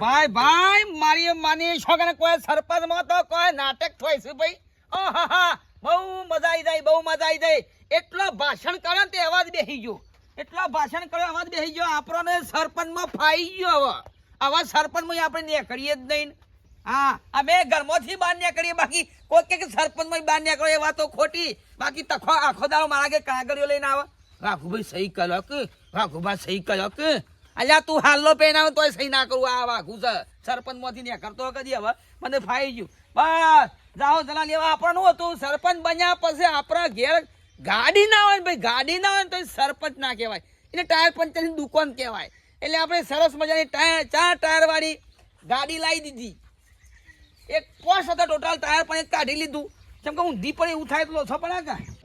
ભાઈ ભાઈ, મારી માની છોકરા કોઈ સરપંચમાં તો કોઈ નાટક થાય છે ભાઈ. હા બહુ મજા આવી જાય, બહુ મજા આવી જાય. એટલો ભાષણ કરે ને તે અવાજ બેસી ગયો. એટલો ભાષણ કરે, અવાજ બેસી ગયો, આપણને સરપંચમાં ફાઈ ગયો હવે. આવા સરપંચમાં આપણે નીકળીએ જ નહીં. હા અમે ઘરમાંથી બહાર નીકળીએ, બાકી કોઈ કે સરપંચમાં બહાર નીકળો, એ વાતો ખોટી. બાકી તખો, આખો દાડો મારા કે કાગળિયો લઈને આવે. રાખુભાઈ સહી કર્યો કે રાખુભાઈ સહી કર્યો કે અલ્યા, તું હાલ્લો પહેરાવ તોય સહી ના કરું. આ વાઘું છે. સરપંચમાંથી ને કરતો કદી હવે. મને ફાઈ ગયું. બસ, જાઓ જલા લેવા. આપણનું હતું? સરપંચ બન્યા પછી આપણા ઘેર ગાડી ના હોય ને ભાઈ, ગાડી ના હોય ને તો સરપંચ ના કહેવાય. એટલે ટાયર પંચરની દુકાન કહેવાય. એટલે આપણે સરસ મજાની ટાયર, ચાર ટાયર વાળી ગાડી લાવી દીધી. એક પોસ હતા, ટોટલ ટાયર પણ એક કાઢી લીધું. કેમ કે ઊંધી પણ એવું થાય તો લોછો પડે કે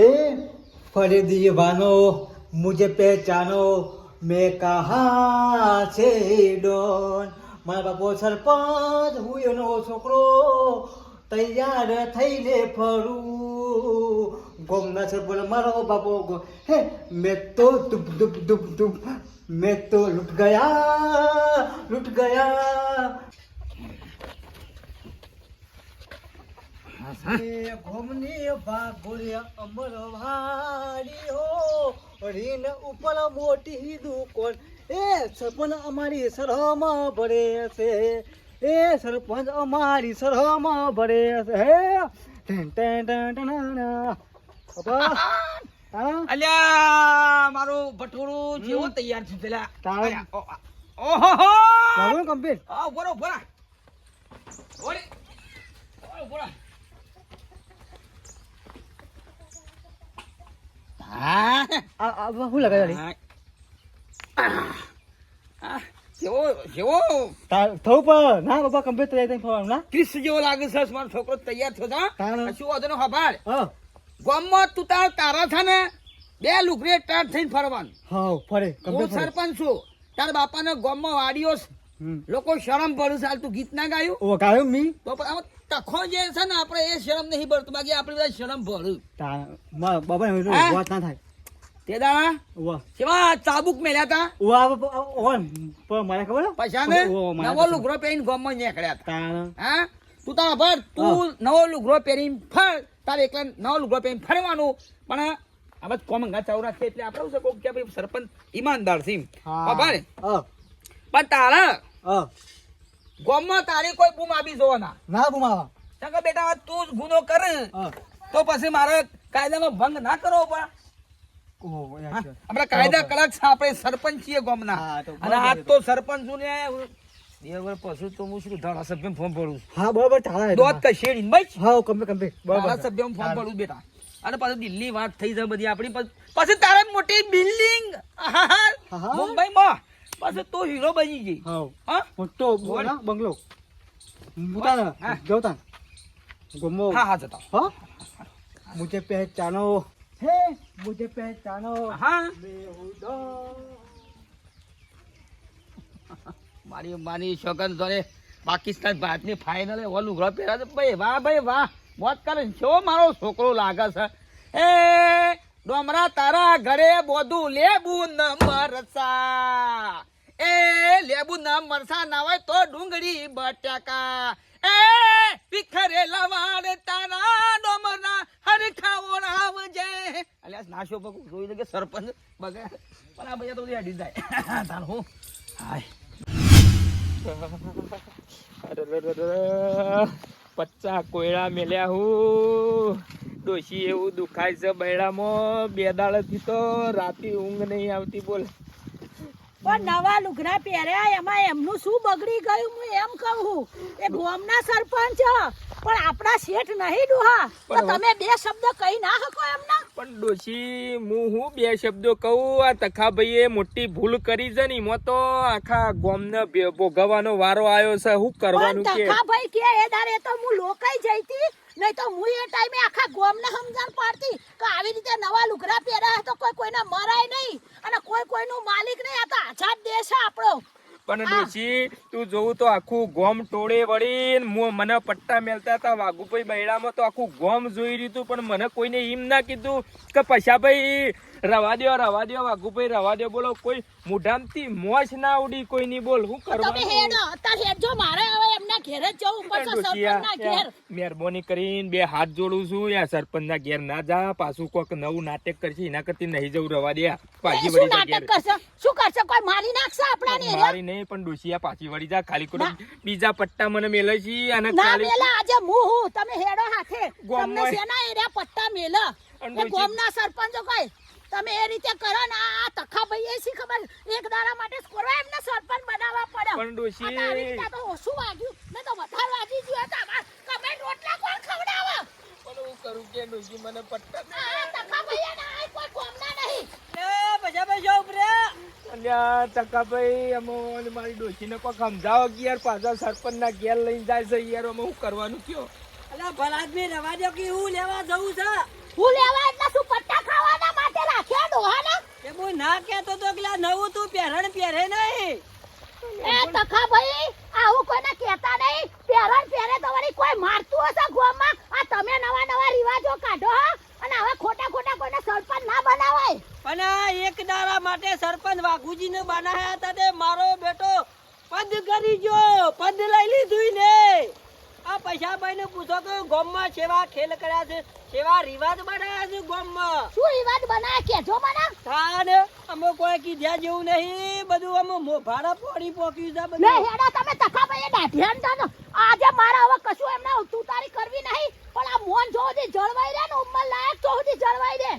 હે? ફરી દીવાનો મુજે પહેચાનો, મેં કહા છે ડોન. મારા બાપો સરપંચ, હું એનો છોકરો તૈયાર થઈને ફરું. ગોમના સરપંચ મારો બાપો હે, મેં તો ધૂપ ધૂપ ધૂપ ધૂપ મેં તો લૂટ ગયા લૂટ ગયા. એ ઘોમની અમર વાડી હો રીન ઉપર મોટી દુકોન એ સરપંચ અમારી સરહમ ભરે છે એ સરપંચ અમારી સરહમ ભરે છે હે ટેન ટેન ટેન? અલ્યા મારું ભટુરું જેવું તૈયાર છે પેલા તાવ. અલ્યા, ઓ, ઓહોહો! લાવો ને complete? આ ઊભો રહો, ઊભો રહો. ઓરે. હા? શું લગાવ્યું જેવો જેવો. થવું પણ. ના બાબા કમ્પ્લીટ તૈયાર થઈને ફરવાનું ના? ક્રિસ્ત જેવો લાગે છે મારો છોકરો તૈયાર થયો છે શું વાંધો હભાળ. ગામમાં તું તાર તારા છે ને બે લુગડે ટાટ થઈને ફરવાનું. હા ફરે હું સરપંચ છું. તારા બાપાને ગામમાં વાડીઓ લોકો શરમ પડે છે તું ગીત ના ગાયું? ગાયું ગાયો મી? તો પણ તખો જે છે ને આપણે એ શરમ નહીં પડતું. બાકી આપણે બધા શરમ તા બાબા વાત ના થાય. તે દાણા? કેવા ચાબુક મેલ્યા હતા વાહ ઓન મને ખબર પૈસા ને? નવો લુગરો પહેરીને ગામમાં નીકળ્યા હતા હા? તું તારા ભર તું નવો લુગરો પહેરીને ફળ તારે એકલા નવો લુગરો પહેરીને ફરવાનું. પણ હવે કોમ અંગા ચાવ છે એટલે આપણે શું કહું કે ભાઈ સરપંચ ઈમાનદાર છે એમ. હા. ખબર? હા, પણ તારા હા. ગામમાં તારી કોઈ બૂમ આવી જોવાના. ના ના બૂમ આવા. કે બેટા તું ગુનો કર. તો પછી મારે કાયદાનો ભંગ ના કરવો પણ. આપણા કાયદા કડક છે આપણે સરપંચ છીએ ગામના. અને આ તો સરપંચ છું ને બે વાર પછી તો હું શું ધારાસભ્ય ફોન ભરું હા બરાબર ચાલે દોત કશેડી ભાઈ હા ભરું બેટા. અને પાછું દિલ્હી વાત થઈ જાય બધી આપણી. પછી તારે મોટી બિલ્ડિંગ. મુંબઈમાં. પાછો તો હીરો બની ગઈ. હા? બંગલો. મુજે પહેચાનો હે? મુજે પહેચાનો હા. મારી મારી છોકન જોડે પાકિસ્તાન ભારતની ફાઇનલે ઓલું ઉઘરો પહેરા છે. ભાઈ વાહ ભાઈ વાહ. મોત કરે છો મારો છોકરો લાગે છે. હે ડોમરા તારા ઘરે બોધું લેબુ ન મરસા એ લેબુ ના મરસા ના હોય તો ડુંગળી બટાકા. એ વિખરે લવાડ તારા ડોમરા હરખાવો રાવજે અલ્યા નાશો પકું જોઈ લે કે સરપંચ બગા પણ આ બધા તો અડી જાય. તાર હું? હાય. પચ્ચા કોયડા મેલ્યા હું. ડોશી એવું દુખાય છે બૈડામાં. બે દાડાથી તો રાતી ઊંઘ નહીં આવતી બોલ. પણ નવા લુગડા પહેર્યા એમાં એમનું શું બગડી ગયું હું એમ કહું એ ગોમના સરપંચ પણ આપણા શેઠ નહીં ડોહા. તો તમે બે શબ્દ કહી ના શકો એમના? પણ ડોશી હું હું બે શબ્દો કહું? આ તખાભાઈએ મોટી ભૂલ કરી છે ને એમાં તો આખા ગોમને ભોગવવાનો વારો આવ્યો છે. હું કરવાનું કે? તખાભાઈ કે એ દારે તો હું લોકાઈ જઈતી નહીં તો હું એ ટાઈમે આખા ગોમને સમજણ પાડતી કે આવી રીતે નવા લુગડા પહેર્યા તો કોઈ કોઈને મરાય નહીં અને કોઈ કોઈનું માલિક નહીં આ તો આઝાદ દેશ છે આપણો પણ. ડોશી તું જોવું તો આખું ગોમ ટોળે વળીને મને પટ્ટા મેલતા હતા વાઘુભાઈ બૈડામાં તો આખું ગોમ જોઈ રહ્યું હતું પણ મને કોઈને એમ ના કીધું કે પૈસાભાઈ રવા દો રવા દ્યો વાઘુભાઈ રવા દો બોલો કોઈ મુઢામથી મોજ ના ઉડી કોઈ ની બોલ હું તમે કરવાનું? હેડો અત્યારે હેડજો મારે હવે એમના ઘેર જ જવું પડશે સરપંચના ઘેર. મહેરબાની કરીને બે હાથ જોડું છું યા સરપંચ ના ઘેર ના જા પાછું કોક નવું નાટક કરશે એના કરતી નહીં જવું રવા દે પાછી વળી નાટક કરશે? શું કરશે? કોઈ મારી નાખશે આપણાને? મારી નહીં પણ ડોશિયા પાછી વળી જા ખાલી ખોટું બીજા પટ્ટા મને મેલે છે અને ના ખાલી મેલા આજે હું હું તમે હેડો હાથે. તમને સેના એરિયા પટ્ટા મેલા? ગોમના સરપંચો કોઈ તમે એ રીતે કરો ને આ તખા ભાઈ શી ખબર? એક દાડા માટે સ્કોરવા એમને સરપંચ બનાવવા પડે પણ ડોશી- આ તો રીતે તો ઓછું વાગ્યું. મેં તો વધારે વાગી ગયું તો આમાં. કમે રોટલા કોણ ખવડાવે? પણ હું કરું કે ડોશી મને પટ્ટા આ તખા ભાઈ ને આ કોઈ કોમના નહીં. અલ્યા ચકાભાઈ અમે અને મારી ડોશીને કોઈ સમજાવો કે યાર પાછા સરપંચના ઘેર લઈને જાય છે યાર અમે હું કરવાનું કયો? હું લેવા એટલે શું પટ્ટા ખાવાના માટે રાખ્યા ડોહાના એ તખા ભાઈ આવું કોઈને કહેતા નહીં. પહેરણ પહેરે તો વળી કોઈ મારતું હશે ગોમાં આ તમે નવા નવા રિવાજો કાઢો હા. અને હવે ખોટા ખોટા કોઈને સરપંચ ના બનાવાય. પણ એક દાડા માટે સરપંચ વાઘુજી ને બનાવ્યા હતા તે મારો બેટો પદ કરી ગયો પદ લઈ લીધું ને. આ પૈસા ભાઈ ને પૂછો તો ગામમાં સેવા ખેલ કર્યા છે સેવા રિવાજ બનાવ્યા છે ગામમાં. શું રિવાજ બનાવે કેજો મને. તાને અમે કોઈ કીધા જેવું નહીં બધું અમે મો- ભાડા પોડી પોક્યું છે લે બધું. હેડો તમે તખા ભાઈ દાઢિયાન જાનો આજે મારા હવે કશું એમને તુતારી કરવી નહીં. પણ આ મોન જો સુધી જળવાઈ રહે ને ઉંમર લાયક જો સુધી જળવાઈ રહે.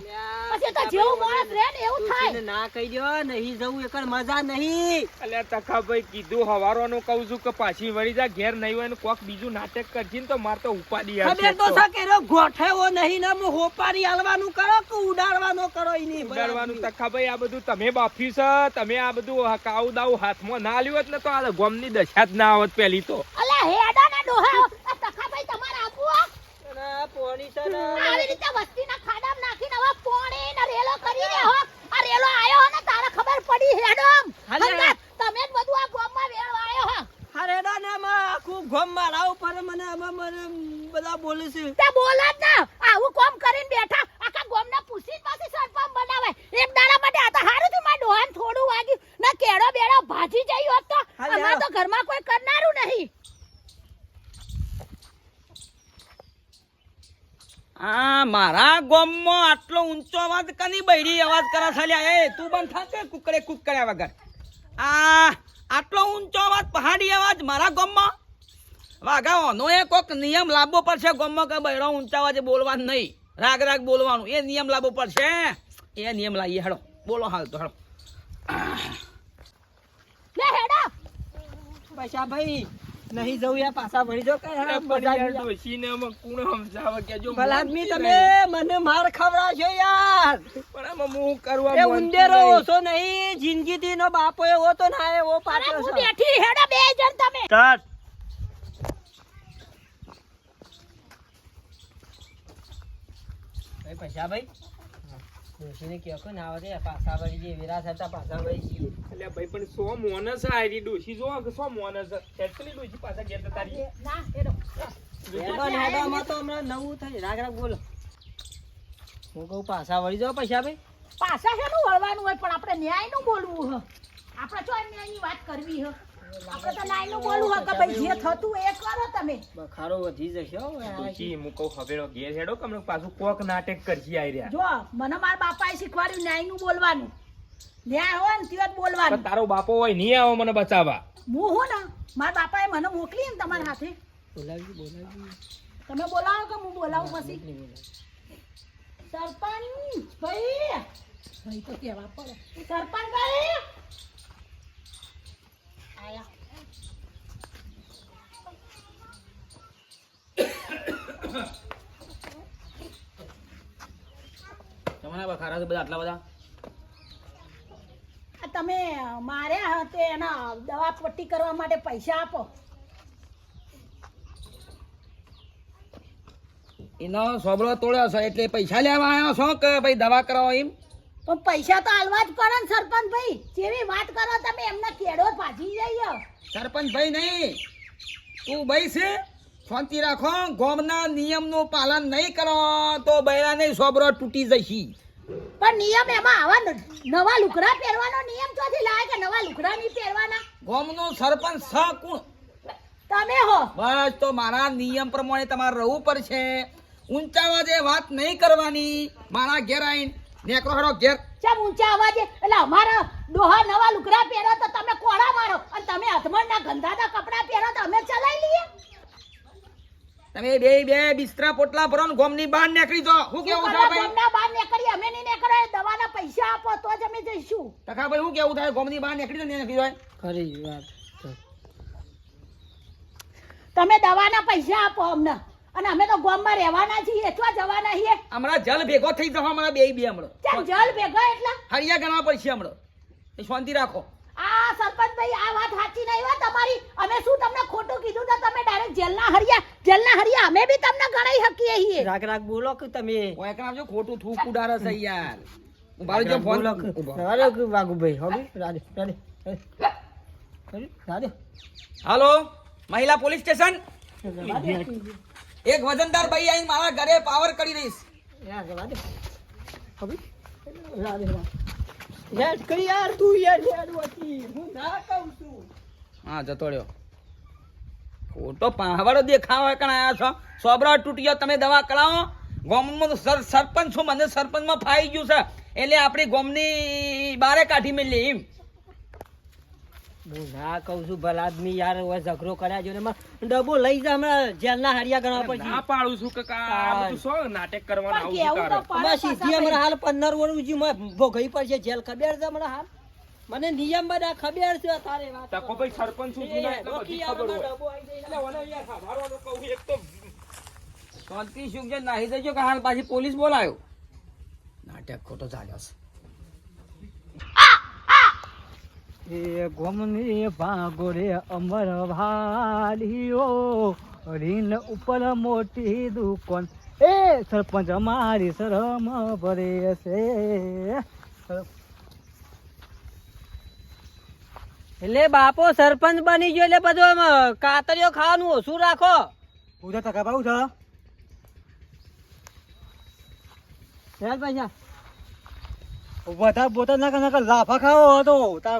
પછી તો જેવું માણસ રહે ને એવું થાય. ના કહી દો નહીં જવું એકર મજા નહીં. અલ્યા તકાભાઈ કીધું હવારોનું કહું છું કે પાછી વળી જા ઘેર નહીં હોય ને કોક બીજું નાટક કરશે ને તો માર તો ઉપાડી ખબર તો છે કે એનો ગોઠેવો નહીં ને હું હોપારી હાલવાનું કરો કે ઉડાડવાનો કરો નહીં ઉડાડવાનું તકાભાઈ આ બધું તમે બાફ્યું છે તમે આ બધું કાઉ દાઉ હાથમાં ના લ્યું એટલે ને તો આ ગોમની દશા જ ના આવત પેલી તો. અલા હેડા ના ડોહા આ તખા ભાઈ તમારે આપવું હો? અને પોણી આવી રીતે વસ્તીના ખાડામાં નાખીને હવે પોણી ને રેલો કરી દે હો. આ રેલો આયો હો ને તારે ખબર પડી હેડમ. તમે જ બધું આ ગામમાં વેળવાયો હો. હરેડા ને આમાં આખું ગોમ મારા ઉપર મને આમાં મને બધા બોલે છે. તે બોલે જ ને. આવું કોમ કરીને બેઠા. આખા ગામને પાછી સરપંચ બનાવાય એક દાડા માટે આ તો હારું થયું. મારા ડોહાને થોડું વાગ્યું. ને કેળો બેડો ભાજી જઈ હોત. તો ઘરમાં કોઈ કરનારું નહીં. આ મારા ગોમમાં આટલો ઊંચો અવાજ કની બૈરી અવાજ કરા થાલ્યા એ તું બંધ થાકે કુકડે કુકડ્યા વગર? આ આટલો ઊંચો અવાજ પહાડી અવાજ મારા ગોમમાં? વાઘા ઓનો એ કોક નિયમ લાવવો પડશે ગોમમાં કે બૈરો ઊંચા અવાજે બોલવાનું નહીં. રાગ રાગ બોલવાનું. એ નિયમ લાવવો પડશે એ નિયમ લાવીએ હેડો. બોલો હાલ તો હેડો. પૈસા ભાઈ નહીં જવું યા પાછા ભરી જો કે જો ભલા આદમી તમે મને માર ખવડાવશો યાર. પણ આમાં હું કરવા એ ઉંદેરો. ઓછો નહીં જિંદગી નો બાપો એવો તો ના એવો પાછો હું બેઠી હેડો બે જણ તમે. ભાઈ પૈસા ભાઈ? ડોશીને કહો કે ના આવે પાછા ભરી જઈએ વિરાશ હતા પાછા ભરી જઈએ એટલે ભાઈ પણ સો મોનસ આ આયરી ડોશી જો કે સો મોનસ કેટલી ડોશી પાછા ઘેર જતા ના હેડો. હેડો ને હેડો. તો હમણાં નવું થઈ. રાગ રાગ બોલો. હું કહું પાછા વળી જાઓ પૈસા ભાઈ. પાછા શેનું વળવાનું હોય પણ આપણે ન્યાયનું બોલવું હ. આપણે તો ન્યાયની વાત કરવી હ. આપણે તો બોલવું હ ભાઈ જે થતું એ કરો તમે. બખારો વધી જશે હો. હવે હું કહું હવેડો ઘેર હેડો કે પાછું કોક નાટક કરશી આઈ રહ્યા. જો મને મારા બાપાએ શીખવાડ્યું ન્યાયનું બોલવાનું. ન્યાય હોય ને ત્યાં બોલવાનું. તારો બાપો હોય નહીં આવો મને બચાવવા. હું હું ને? મારા બાપાએ મને મોકલી ને તમારા હાથે. બોલાવજો તમે બોલાવો કે હું બોલાવું પછી? સરપંચ ભાઈ. ભાઈ તો કહેવા પડે. સરપંચ ભાઈ. આયા તમને બખારા છે બધા આટલા બધા? તમે મારે હતે એના દવા પટ્ટી કરવા માટે પૈસા આપો. એનો સોબળો તોડ્યો છે એટલે પૈસા લેવા આવ્યો છો કે ભાઈ દવા કરાવો એમ? પણ પૈસા તો હાલવા જ પડે ને સરપંચ ભાઈ જેવી વાત કરો તમે એમના કેડો ભાજી જઈએ. સરપંચ ભાઈ નહીં. તું ભાઈ છે? શાંતિ રાખો. ગોમના નિયમનું પાલન નહીં કરો તો બૈરાને સોબરો તૂટી જશે. પણ નિયમ એમાં આવા નવા લુકડા પહેરવાનો નિયમ ચોથી લાવે કે નવા લુકડા નહીં પહેરવાના? ગોમનો સરપંચ સ કોણ? તમે હો. બસ તો મારા નિયમ પ્રમાણે તમારે રહેવું પડશે. ઊંચાવા જે વાત નહીં કરવાની મારા ઘેર આવીને નેકરો હરો ઘેર. ચમ ઊંચા અવાજે? એટલે અમારા ડોહા નવા લુગડા પહેરો તો તમે કોળા મારો. અને તમે અધમણના ગંધાના કપડા પહેરો તો અમે ચલાઈ લઈએ. તમે બે બે બિસ્તરા પોટલા ભરો ને ગોમની બહાર નીકળી જો હું કેવું થાય ભાઈ? ગોમના બહાર નીકળી? અમે નહીં નીકળે દવાના પૈસા આપો તો જ અમે જઈશું. ટકા ભાઈ હું કેવું થાય? ગોમની બહાર નીકળી જાય નીકળી જાય ખરી વાત. તમે દવાના પૈસા આપો અમને. અને અમે તો ગોમમાં રહેવાના છીએ અથવા જવાના છીએ હમણાં જલ ભેગો થઈ જાવ હમણાં બે બે હમણાં. જલ ભેગો એટલે? હરિયા ગણવા પડશે હમણાં. એ શાંતિ રાખો. આ સરપંચ ભાઈ આ વાત સાચી નહીં હોય તમારી. અમે શું તમને ખોટું કીધું તો તમે ડાયરેક્ટ જેલના હરિયા જેલના હરિયા અમે બી તમને ગણાઈ હકીએ છીએ. રાગ રાગ બોલો કે તમે? કોઈ એકના જો ખોટું થૂક ઉડારે છે યાર. ઉભારો જો ફોન અરે કે વાઘુભાઈ હવે રાડે રાડે રાડે રાડે હાલો મહિલા પોલીસ સ્ટેશન? એક વજનદાર ભાઈ અહીં મારા ઘરે પાવર કરી દઈશ. યાર હવે યાર યાર વતી હું ના કહું છું. કણ આયા છો? સોબરા તૂટ્યો, તમે દવા કરાવો. ગોમમાં સર, સરપંચ છું, મને સરપંચમાં ફાઈ ગયું છે. એટલે આપણી ગોમની બારે કાઢી મેલી એમ. હું ના કહું છું ભલા આદમી યાર હવે ઝઘડો કર્યા જો ને ડબ્બો લઈ જા હમણાં જેલના હરિયા ગણવા પડશે. ના પાડું છું કે આ બધું શું નાટક કરવાનું આવું શું તારે? સીધી હમણાં હાલ પંદર વર્ષ ઉજી માં ભોગઈ પડશે જેલ ખબર છે હમણાં હાલ? મને નિયમ બધા ખબર છે તારે વાત તકો ભાઈ સરપંચ છું જૂના એટલે બધી ખબર. હોય. એટલે ઓને યાર સાંભળવાનું કહું એક તો શાંતિ સુખ જે નાહી દેજો કે હાલ પાછી પોલીસ બોલાયો. નાટક ખોટો ચાલ્યો છે. એ ગોમની ભાગો રે અમર ભાડીઓ રીન ઉપર મોટી દુકાન. એ સરપંચ અમારી શરમ ભરે છે. એટલે બાપો સરપંચ બની ગયો એટલે બધો કાતરિયો કાતરીઓ ખાવાનું ઓછું રાખો. ઉધા ટકા પાઉં છો. ચાલ પૈસા વધારે બોતા ના નાકા લાફા ખાવો હતો તાર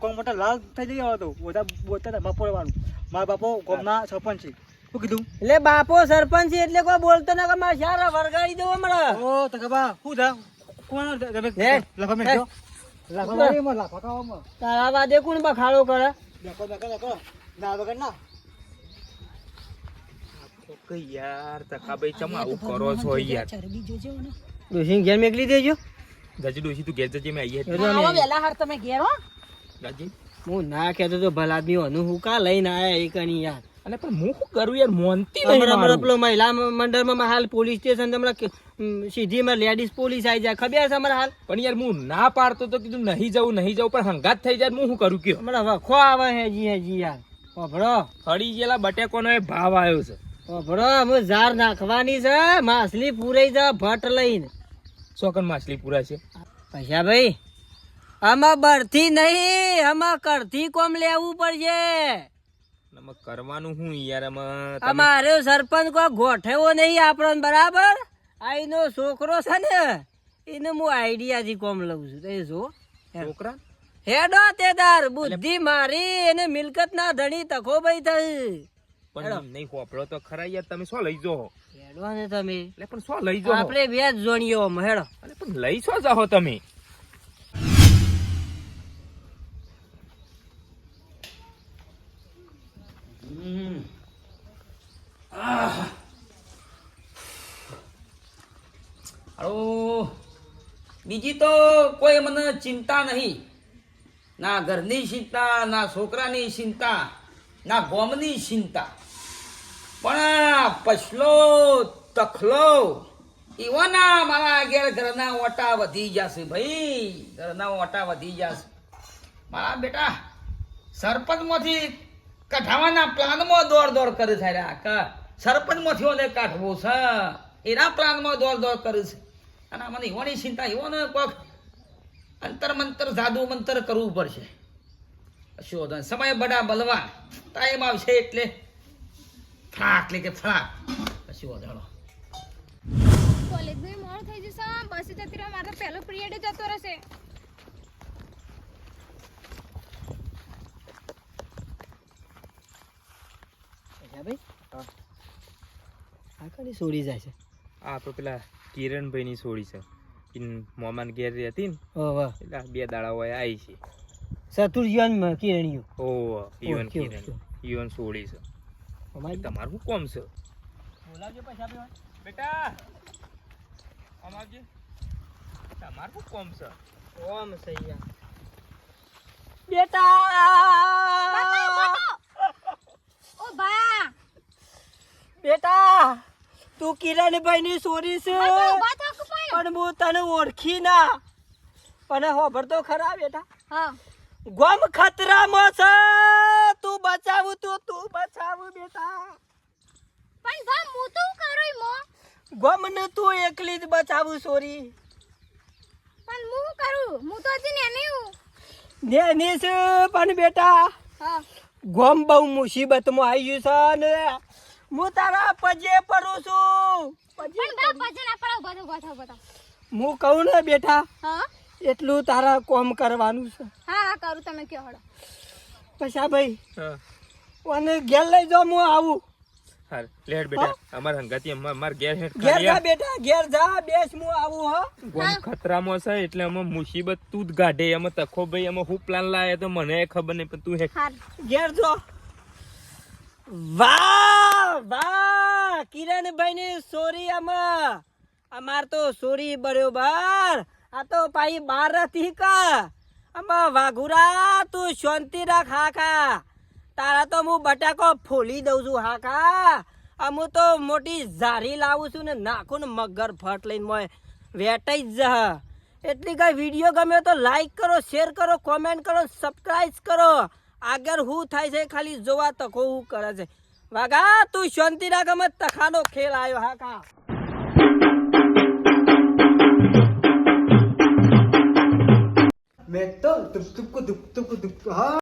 કોણ મોટા લાલ થઈ ગયો હતો વધારે બોતા બાપો બપોરવાનું મારા બાપો ગોમના સરપંચ છે. શું કીધું? એટલે બાપો સરપંચ છે એટલે કોઈ બોલતો ના કે મારા શારા વરગાડી દેવો હમણાં ઓ તો કે બા શું થા કોણ લાફા મેં લાફા મારી માં લાફા? ખાવામાં. તારા વાદે કોણ બખાડો કરે? દેખો દેખો દેખો ના વગર ના. કે યાર તકા ભાઈ ચમ આવું કરો છો યાર? ચરબી જોજો ને ડોસી ઘેર મેકલી દેજો? ગજી ડોશી તું ઘેર જજે મેં આવીએ આવો વેલા હાર તમે ઘેર હો. ગજી હું ના કહેતો તો ભલા આદમી હોનું હું કા લઈને આયા એ કણી યાર? અને પણ હું શું કરું યાર? મોનતી નહીં અમારા મારું. પેલો મહિલા મંડળમાં હાલ પોલીસ સ્ટેશન હમણાં સીધી માં લેડીઝ પોલીસ આવી જાય. ખબર છે અમારા હાલ? પણ યાર હું ના પાડતો તો કીધું નહીં જવું નહીં જવું પણ હંગાત થઈ જાય હું શું કરું કયો? હમણાં વખો આવે હેજી હેજી યાર. ઓભળો ફળી ગયેલા બટેકોનો એ ભાવ આવ્યો છે. ઓભળો અમે ઝાર નાખવાની છે માછલી પૂરાઈ જા ભટ્ટ લઈને. ચોકન માછલી પૂરા છે? પૈસા ભાઈ? આમાં બરથી નહીં આમાં કરથી કોમ લેવું પડશે. કરવાનું હું યાર અમારે સરપંચ કોઈ ગોઠવો નહીં આપણો બરાબર? આઈનો છોકરો છે ને એને હું આઈડિયાથી કોમ લઉં છું. તો જો છોકરા? હેડો તે તાર બુદ્ધિ મારી એને મિલકત ના ધણી તકો ભાઈ થઈ. પણ નહીં હોપડો તો ખરા યાર તમે શું લઈ જાઓ? હેડો ને તમે. એટલે પણ શું લઈ જાઓ? આપણે બે જ જોણીઓ હેડો. અરે પણ લઈ શું જાઓ તમે? બીજી તો કોઈ મને ચિંતા નહીં. ના ઘરની ચિંતા ના છોકરાની ચિંતા ના ગોમની ચિંતા. પણ પછલો તખલો એવાના મારા આગળ ઘરના ઓટા વધી જશે ભાઈ, ઘરના ઓટા વધી જશે. મારા બેટા, સરપંચમાંથી કઢાવાના પ્લાનમાં દોડ દોડ કરે છે સરપંચમાંથી ઓને કાઢવો છે. એના પ્લાનમાં દોડ દોડ કરે છે. અને મને એવાની ચિંતા એવો ને કોક અંતર મંતર, જાદુ મંતર કરવું પડશે. શું સમય બડા બલવાન. ટાઈમ આવશે એટલે ફ્લાક લે કે ફ્લાક કશું વાંધો કોલેજ કોલેજનું મોડું થઈ જશે બસ જતી રહે. મારો પહેલો પિરિયડ જતો રહેશે. ભાઈ આ કની છોડી જાય છે. આ તો પેલા કિરણભાઈની સોડી છે. મોમાન ઘેર હતી ને એટલે બે દાડા હોય આવી છે. ચતુર્જીવન કિરણિયું ઓ ઈવન ઓકે, કિરણ. ઓકે. સોડી છે. અમારી તમારું કોમ છે. બોલાવજો પૈસા આપણે બેટા અમારજી આવજે. કોમ છે. કોમ છે ઓમ બેટા! ઓ બા બેટા તું કિરણભાઈ ની છોરી છે પણ પણ હું તને ઓળખી ના. પણ હોભર તો ખરા બેટા. હા. ગમ ખતરામાં છે તું બચાવું તું તું બચાવું બેટા. પણ બા હું તું કરું મો? ગમ ને તું એકલી જ બચાવું સોરી. પણ હું કરું? હું તો હજી નેની હું. નેની છે પણ બેટા. હા. ગમ બહુ મુસીબતમાં આવી ગયું છે ને. હું તારા પજે પડું છું. પજે પણ બા પછી ના પડો થાવ ઊભા થાવ હું કહું ને બેટા હા? એટલું તારા કોમ કરવાનું છે. હા હા કરું તમે કહો હળો. પૈસા ભાઈ હા. અને ઘેર લઈ જાઓ હું આવું. હાર લેડ બેટા. અમાર હંગાતી અમાર ઘેર હેડ ઘેર જા બેટા ઘેર જા બેસ હું આવું હો. ગોમ ખતરામાં છે એટલે અમે મુસીબત તું જ ગાઢે અમે તખો ભાઈ અમે હું પ્લાન લાયા તો મને ખબર નહીં પણ તું હે ઘેર જો. વાહ વાહ કિરણભાઈ ની સોરી આમાં. અમાર તો સોરી બરોબર. આ તો પાઈ બાર હતી કા આમાં વાઘુરા, તું શાંતિ રાખ હાકા તારા તો હું બટાકો ફોલી દઉં છું હાકા અમુ તો મોટી ઝારી લાવું છું ને નાખું ને મગર ફટ લઈને મોય. વેટાઈ જ જા. એટલી કઈ વીડિયો ગમે તો લાઈક કરો શેર કરો કોમેન્ટ કરો સબસ્ક્રાઇબ કરો. આગળ હું થાય છે ખાલી જોવા તકો હું કરે છે. વાઘા, તું શાંતિ રાખ અમે તખાનો ખેલ આવ્યો હા. મેં તો તુક ધુપ તુક તુક હા.